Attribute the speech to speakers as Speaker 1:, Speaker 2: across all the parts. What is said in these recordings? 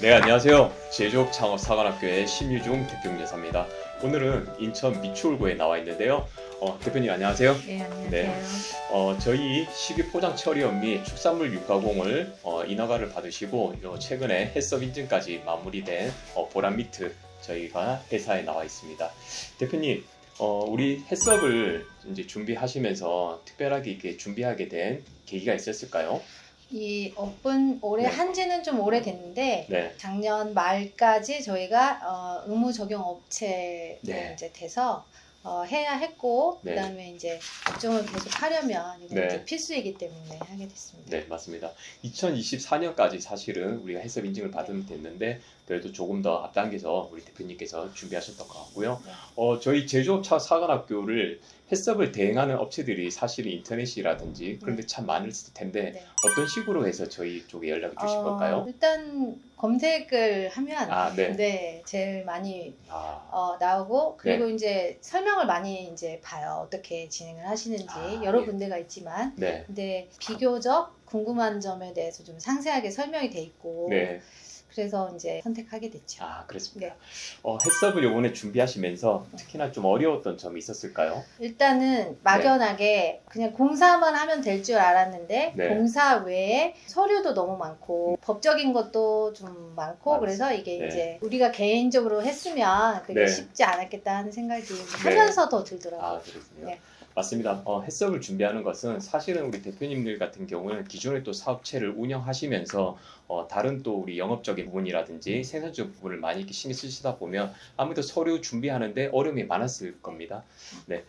Speaker 1: 네, 안녕하세요. 제조업 창업 사관학교의 신유중 대표님입니다. 오늘은 인천 미추홀구에 나와 있는데요. 어, 대표님 안녕하세요.
Speaker 2: 네, 안녕하세요.
Speaker 1: 네. 어, 저희 식이 포장 처리업 및 축산물 육가공을 어, 인허가를 받으시고 요 최근에 해썹 인증까지 마무리된 어, 보람미트 저희가 회사에 나와 있습니다. 대표님, 어, 우리 해썹을 이제 준비하시면서 특별하게 이렇게 준비하게 된 계기가 있었을까요?
Speaker 2: 이 업은 올해
Speaker 1: 네.
Speaker 2: 한지는 좀 오래됐는데
Speaker 1: 네.
Speaker 2: 작년 말까지 저희가 어, 의무 적용 업체로
Speaker 1: 네.
Speaker 2: 이제 돼서 어, 해야 했고
Speaker 1: 네.
Speaker 2: 그다음에 이제 업종을 계속 하려면 이건
Speaker 1: 네.
Speaker 2: 이제 필수이기 때문에 하게 됐습니다.
Speaker 1: 네, 맞습니다. 2024년까지 사실은 우리가 해썹 인증을 받으면 됐는데 그래도 조금 더 앞당겨서 우리 대표님께서 준비하셨던 것 같고요.
Speaker 2: 네.
Speaker 1: 어, 저희 제조업차 사관학교를 해썹을 대행하는 업체들이 사실은 인터넷이라든지 그런데 참 많을 텐데
Speaker 2: 네.
Speaker 1: 어떤 식으로 해서 저희 쪽에 연락을 주신
Speaker 2: 어,
Speaker 1: 걸까요?
Speaker 2: 일단 검색을 하면
Speaker 1: 아, 네.
Speaker 2: 제일 많이
Speaker 1: 아,
Speaker 2: 어, 나오고 그리고 이제 설명을 많이 이제 봐요. 어떻게 진행을 하시는지
Speaker 1: 아,
Speaker 2: 여러
Speaker 1: 예.
Speaker 2: 군데가 있지만
Speaker 1: 네,
Speaker 2: 근데 비교적 궁금한 점에 대해서 좀 상세하게 설명이 돼 있고
Speaker 1: 네.
Speaker 2: 그래서 이제 선택하게 됐죠.
Speaker 1: 아, 그렇습니다.
Speaker 2: 네.
Speaker 1: 어, 해썹을 요번에 준비하시면서 특히나 좀 어려웠던 점이 있었을까요?
Speaker 2: 일단은 막연하게 그냥 공사만 하면 될 줄 알았는데
Speaker 1: 네.
Speaker 2: 공사 외에 서류도 너무 많고 법적인 것도 좀 많고
Speaker 1: 맞습니다.
Speaker 2: 그래서 이게
Speaker 1: 네.
Speaker 2: 이제 우리가 개인적으로 했으면 그게
Speaker 1: 네.
Speaker 2: 쉽지 않았겠다 하는 생각이 하면서 더 들더라고요.
Speaker 1: 아, 그렇군요.
Speaker 2: 네.
Speaker 1: 맞습니다. 어, 해썹을 준비하는 것은 사실은 우리 대표님들 같은 경우는 기존에 또 사업체를 운영하시면서 어, 다른 또 우리 영업적인 부분이라든지 생산적 부분을 많이 이렇게 신경 쓰시다 보면 아무래도 서류 준비하는데 어려움이 많았을 겁니다. 네.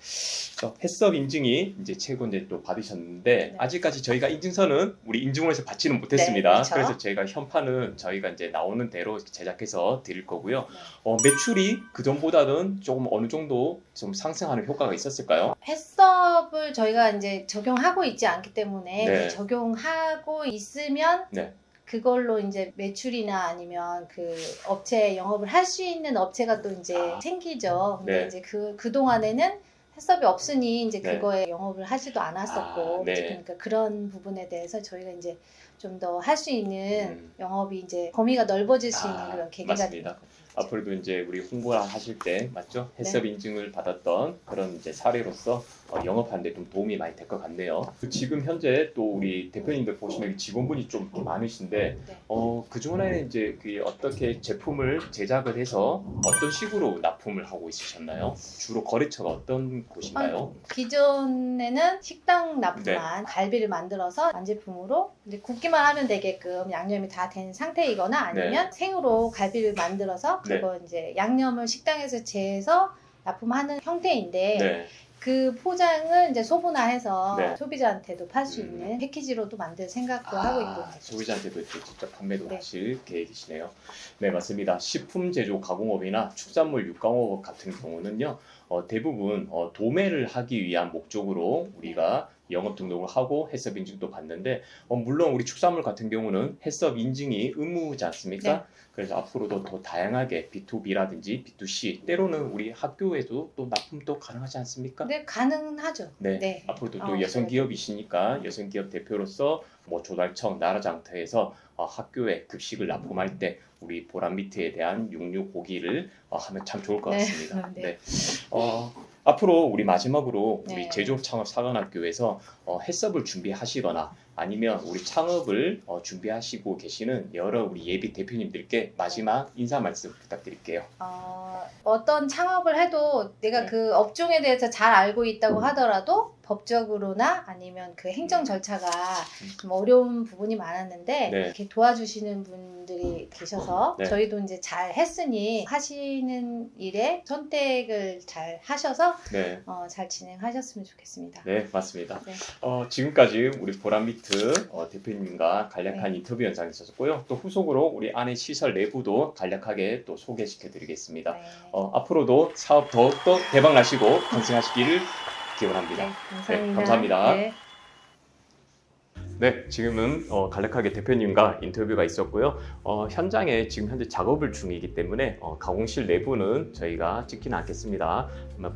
Speaker 1: 저 해썹 인증이 이제 최고 이제 또 받으셨는데
Speaker 2: 네.
Speaker 1: 아직까지 저희가 인증서는 우리 인증원에서 받지는 못했습니다.
Speaker 2: 네, 그렇죠.
Speaker 1: 그래서 저희가 현판은 저희가 이제 나오는 대로 제작해서 드릴 거고요.
Speaker 2: 네.
Speaker 1: 어, 매출이 그 전보다는 조금 어느 정도 좀 상승하는 효과가 있었을까요?
Speaker 2: 해썹을 저희가 이제 적용하고 있지 않기 때문에
Speaker 1: 네.
Speaker 2: 그 적용하고 있으면
Speaker 1: 네.
Speaker 2: 그걸로 이제 매출이나 아니면 그 업체 영업을 할 수 있는 업체가 또 이제
Speaker 1: 아.
Speaker 2: 생기죠. 근데
Speaker 1: 네.
Speaker 2: 이제 그, 그동안에는 해썹이 없으니 이제
Speaker 1: 네.
Speaker 2: 그거에 영업을 하지도 않았었고
Speaker 1: 아, 네.
Speaker 2: 그러니까 그런 부분에 대해서 저희가 이제 좀 더 할 수 있는
Speaker 1: 음.
Speaker 2: 영업이 이제 범위가 넓어질 수 있는
Speaker 1: 아,
Speaker 2: 그런 계기가
Speaker 1: 맞습니다. 앞으로도 이제 우리 홍보를 하실 때 맞죠? 해썹
Speaker 2: 네.
Speaker 1: 인증을 받았던 그런 이제 사례로서 어, 영업하는데 좀 도움이 많이 될 것 같네요. 그 지금 현재 또 우리 대표님들 보시면 직원분이 좀 많으신데
Speaker 2: 네.
Speaker 1: 어, 그 중간에는 이제 그 어떻게 제품을 제작을 해서 어떤 식으로 납품을 하고 있으셨나요? 주로 거래처가 어떤 곳인가요?
Speaker 2: 기존에는 식당 납품한
Speaker 1: 네.
Speaker 2: 갈비를 만들어서 완제품으로 이제 굽기만 하면 되게끔 양념이 다 된 상태이거나 아니면 생으로 갈비를 만들어서
Speaker 1: 네.
Speaker 2: 그거 이제 양념을 식당에서 재서 납품하는 형태인데
Speaker 1: 네.
Speaker 2: 그 포장을 이제 소분화해서
Speaker 1: 네.
Speaker 2: 소비자한테도 팔수
Speaker 1: 음.
Speaker 2: 있는 패키지로도 만들 생각도 하고 있고
Speaker 1: 아, 소비자한테도 이렇게 직접 판매도
Speaker 2: 네.
Speaker 1: 하실 계획이시네요. 네, 맞습니다. 식품 제조 가공업이나 축산물 육강업 같은 경우는요, 어, 대부분 어, 도매를 하기 위한 목적으로 우리가 영업 등록을 하고 해썹 인증도 받는데, 어, 물론 우리 축산물 같은 경우는 해썹 인증이 의무지 않습니까?
Speaker 2: 네.
Speaker 1: 그래서 앞으로도 더 다양하게 B2B라든지 B2C, 때로는 우리 학교에도 또 납품도 가능하지 않습니까?
Speaker 2: 근데 가능하죠.
Speaker 1: 네.
Speaker 2: 네.
Speaker 1: 앞으로도
Speaker 2: 어,
Speaker 1: 또 여성 기업이시니까 여성 기업 대표로서 뭐 조달청 나라장터에서 어, 학교에 급식을 납품할 때 우리 보람미트에 대한 육류 고기를 어, 하면 참 좋을 것
Speaker 2: 네.
Speaker 1: 같습니다.
Speaker 2: 네.
Speaker 1: 네. 어, 앞으로 우리 마지막으로 우리
Speaker 2: 네.
Speaker 1: 제조업 창업 사관학교에서 어, 해썹을 준비하시거나 아니면 우리 창업을 어, 준비하시고 계시는 여러 우리 예비 대표님들께 마지막 인사 말씀 부탁드릴게요.
Speaker 2: 어, 어떤 창업을 해도 내가
Speaker 1: 네.
Speaker 2: 그 업종에 대해서 잘 알고 있다고 하더라도 법적으로나 아니면 그 행정 절차가 좀 어려운 부분이 많았는데
Speaker 1: 네.
Speaker 2: 이렇게 도와주시는 분들이 계셔서
Speaker 1: 네.
Speaker 2: 저희도 이제 잘 했으니 하시는 일에 선택을 잘 하셔서
Speaker 1: 네.
Speaker 2: 어, 잘 진행하셨으면 좋겠습니다.
Speaker 1: 네, 맞습니다.
Speaker 2: 네.
Speaker 1: 어, 지금까지 우리 보람미트 어, 대표님과 간략한
Speaker 2: 네.
Speaker 1: 인터뷰 영상이 있었고요. 또 후속으로 우리 안에 시설 내부도 간략하게 또 소개시켜 드리겠습니다.
Speaker 2: 네.
Speaker 1: 어, 앞으로도 사업 더욱더 대박 나시고 탄생하시기를 기원합니다.
Speaker 2: 네, 감사합니다.
Speaker 1: 감사합니다.
Speaker 2: 네.
Speaker 1: 네, 지금은 어, 간략하게 대표님과 인터뷰가 있었고요. 어, 현장에 지금 현재 작업을 중이기 때문에 어, 가공실 내부는 저희가 찍지는 않겠습니다.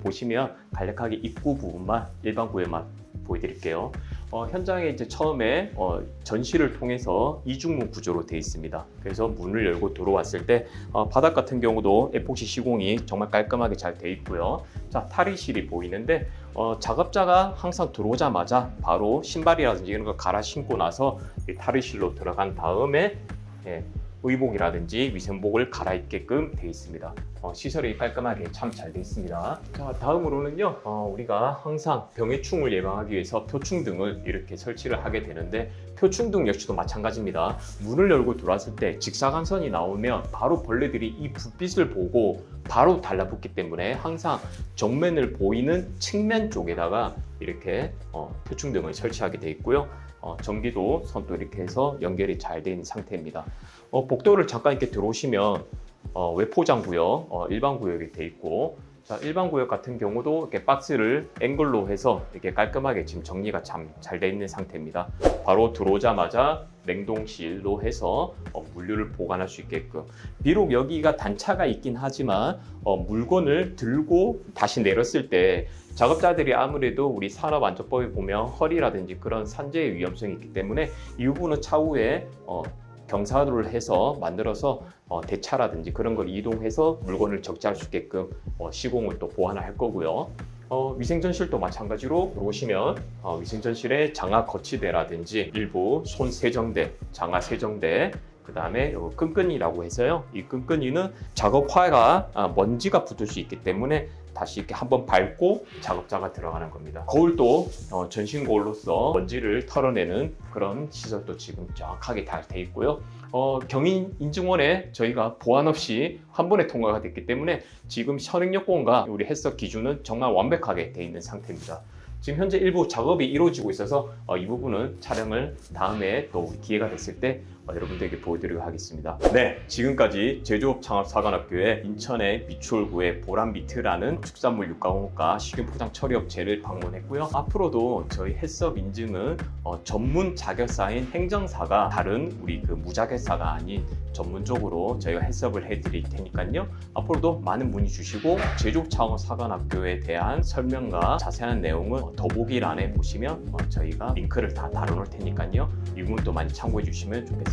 Speaker 1: 보시면 간략하게 입구 부분만 일반 구에만 보여드릴게요. 어, 현장에 이제 처음에 어, 전시를 통해서 이중문 구조로 되어 있습니다. 그래서 문을 열고 들어왔을 때 어, 바닥 같은 경우도 에폭시 시공이 정말 깔끔하게 잘 되어 있고요. 자 탈의실이 보이는데 어, 작업자가 항상 들어오자마자 바로 신발이라든지 이런 거 갈아 신고 나서 이 탈의실로 들어간 다음에 예, 의복이라든지 위생복을 갈아입게끔 되어 있습니다. 어, 시설이 깔끔하게 참 잘 되어 있습니다. 자, 다음으로는요, 어, 우리가 항상 병해충을 예방하기 위해서 표충등을 이렇게 설치를 하게 되는데, 표충등 역시도 마찬가지입니다. 문을 열고 들어왔을 때 직사광선이 나오면 바로 벌레들이 이 불빛을 보고 바로 달라붙기 때문에 항상 정면을 보이는 측면 쪽에다가 이렇게 어, 표충등을 설치하게 되어 있고요. 어, 전기도 선도 이렇게 해서 연결이 잘 되어 있는 상태입니다. 어, 복도를 잠깐 이렇게 들어오시면 어, 외포장 구역, 어, 일반 구역이 돼 있고 자, 일반 구역 같은 경우도 이렇게 박스를 앵글로 해서 이렇게 깔끔하게 지금 정리가 참잘돼 있는 상태입니다. 바로 들어오자마자 냉동실로 해서 어, 물류를 보관할 수 있게끔 비록 여기가 단차가 있긴 하지만 어, 물건을 들고 다시 내렸을 때 작업자들이 아무래도 우리 산업안전법에 보면 허리라든지 그런 산재의 위험성이 있기 때문에 이 부분은 차후에 어, 경사로를 해서 만들어서 어, 대차라든지 그런 걸 이동해서 물건을 적재할 수 있게끔 어, 시공을 또 보완할 거고요. 어, 위생전실도 마찬가지로 들어오시면 어, 위생전실에 장화 거치대라든지 일부 손 세정대, 장화 세정대, 그 다음에 끈끈이라고 해서요. 이 끈끈이는 작업화가 아, 먼지가 붙을 수 있기 때문에 다시 이렇게 한번 밟고 작업자가 들어가는 겁니다. 거울도 어, 전신 거울로서 먼지를 털어내는 그런 시설도 지금 정확하게 다 돼 있고요. 어, 경인 인증원에 저희가 보안 없이 한 번에 통과가 됐기 때문에 지금 현행여건과 우리 해석 기준은 정말 완벽하게 돼 있는 상태입니다. 지금 현재 일부 작업이 이루어지고 있어서 어, 이 부분은 촬영을 다음에 또 기회가 됐을 때 어, 여러분들에게 보여드리도록 하겠습니다. 네, 지금까지 제조업 창업 사관학교의 인천의 미추홀구의 보람미트라는 축산물 육가공업과 식용 포장 처리업체를 방문했고요. 앞으로도 저희 햇섭 인증은 어, 전문 자격사인 행정사가 다른 우리 그 무자격사가 아닌 전문적으로 저희가 해석을 해드릴 테니까요. 앞으로도 많은 문의 주시고 제조업 창업 사관학교에 대한 설명과 자세한 내용은 어, 더보기란에 보시면 어, 저희가 링크를 다 달아놓을 테니까요. 이 부분도 많이 참고해 주시면 좋겠